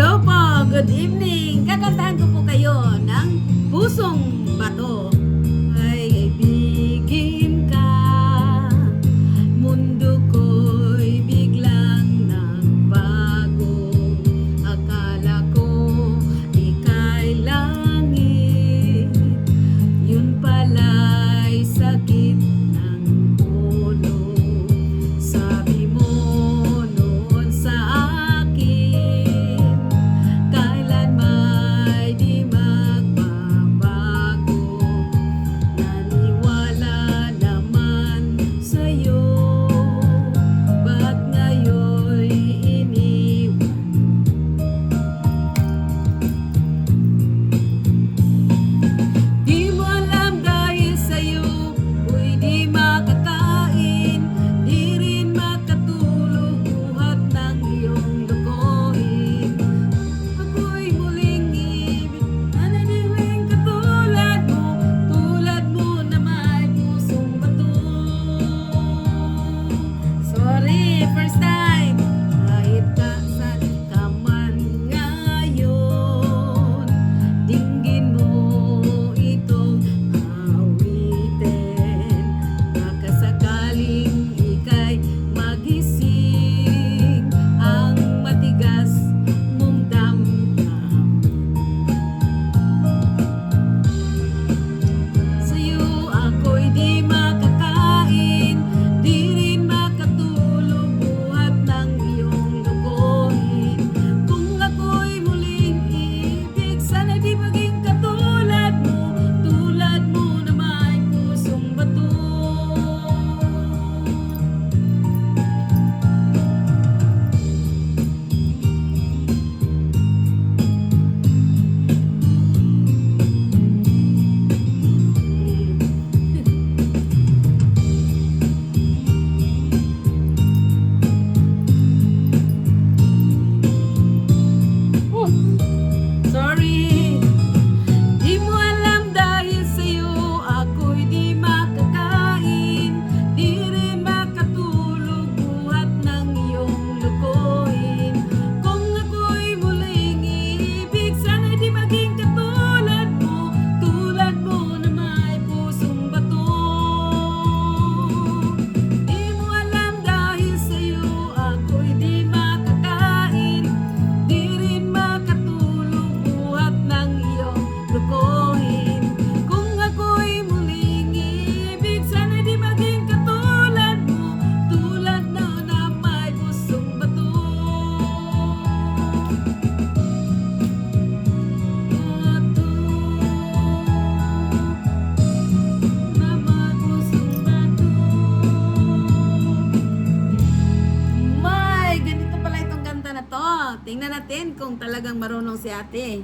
Hello po! Good evening! Kakantahan ko po kayo ng Pusong Tingnan natin kung talagang marunong si ate.